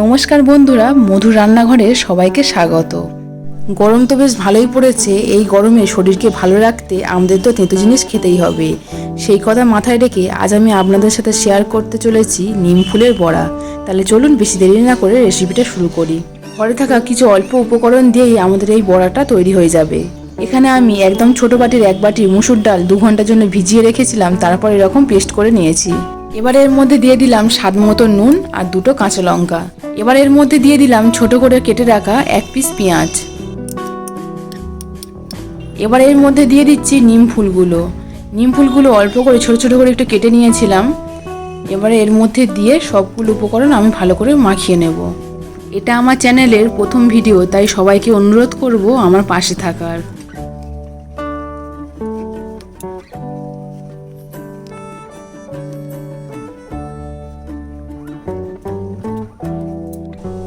নমস্কার বন্ধুরা মধুর রান্নাঘরে সবাইকে স্বাগত। গরম তো বেশ ভালোই পড়েছে, এই গরমে শরীরকে ভালো রাখতে আমাদের তো তেঁতো জিনিস খেতেই হবে। সেই কথা মাথায় রেখে আজ আমি আপনাদের সাথে শেয়ার করতে চলেছি নিম ফুলের বড়া। তাহলে চলুন বেশি দেরি না করে রেসিপিটা শুরু করি। ঘরে থাকা কিছু অল্প উপকরণ দিয়েই আমাদের এই বড়াটা তৈরি হয়ে যাবে। এখানে আমি একদম ছোট বাটির এক বাটি মুসুর ডাল দু ঘণ্টার জন্য ভিজিয়ে রেখেছিলাম, তারপর এরকম পেস্ট করে নিয়েছি। এবার এর মধ্যে দিয়ে দিলাম স্বাদ মতো নুন আর দুটো কাঁচা লঙ্কা। এবার এর মধ্যে দিয়ে দিলাম ছোট করে কেটে রাখা এক পিস পেঁয়াজ। এবার এর মধ্যে দিয়ে দিচ্ছি নিম ফুলগুলো। নিম ফুলগুলো অল্প করে, ছোট ছোট করে একটু কেটে নিয়েছিলাম। এবারে এর মধ্যে দিয়ে সবগুলো উপকরণ আমি ভালো করে মাখিয়ে নেব। এটা আমার চ্যানেলের প্রথম ভিডিও, তাই সবাইকে অনুরোধ করব আমার পাশে থাকার।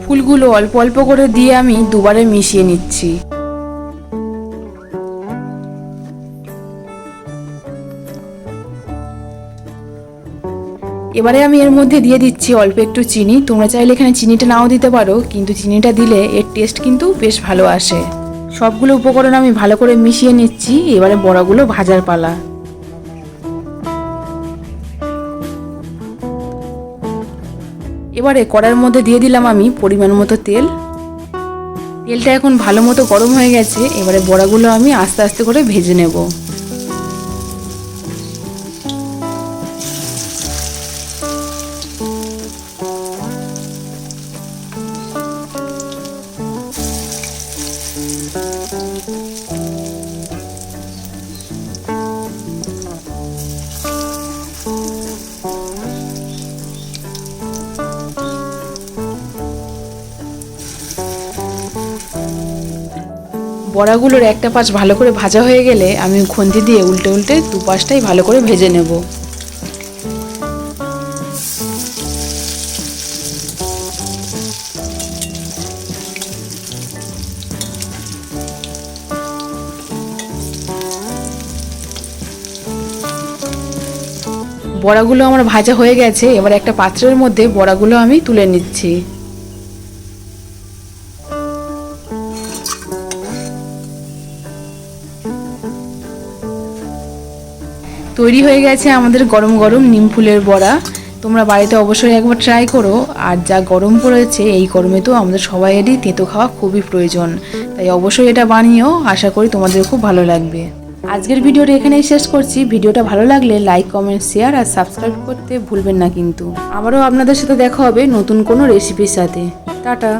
ফুলগুলো অল্প অল্প করে দিয়ে আমি দুবারে মিশিয়ে নিচ্ছি। এবারে আমি এর মধ্যে দিয়ে দিচ্ছি অল্প একটু চিনি। তোমরা চাইলে এখানে চিনিটা নাও দিতে পারো, কিন্তু চিনিটা দিলে এর টেস্ট কিন্তু বেশ ভালো আসে। সবগুলো উপকরণ আমি ভালো করে মিশিয়ে নিচ্ছি। এবারে বড়াগুলো ভাজার পালা। এবারে কড়ার মধ্যে দিয়ে দিলাম আমি পরিমাণ মতো তেল। তেলটা এখন ভালো মতো গরম হয়ে গেছে, এবারে বড়াগুলো আমি আস্তে আস্তে করে ভেজে নেব। বড়াগুলোর একটা পাশ ভালো করে ভাজা হয়ে গেলে আমি খুন্তি দিয়ে উল্টে উল্টে দু পাশটাই ভালো করে ভেজে নেব। বড়াগুলো আমার ভাজা হয়ে গেছে, এবার একটা পাত্রের মধ্যে বড়াগুলো আমি তুলে নিচ্ছি। তৈরি হয়ে গেছে আমাদের গরম গরম নিম ফুলের বড়া। তোমরা বাড়িতে অবশ্যই একবার ট্রাই করো। আর যা গরম পড়েছে, এই গরমে তো আমাদের সবাইয়েরই তেঁতো খাওয়া খুবই প্রয়োজন। তাই অবশ্যই এটা বানিয়েও আশা করি তোমাদের খুব ভালো লাগবে। আজকের ভিডিওটা এখানেই শেষ করছি। ভিডিওটা ভালো লাগলে লাইক কমেন্ট শেয়ার আর সাবস্ক্রাইব করতে ভুলবেন না কিন্তু। আবারও আপনাদের সাথে দেখা হবে নতুন কোনো রেসিপির সাথে। টাটা।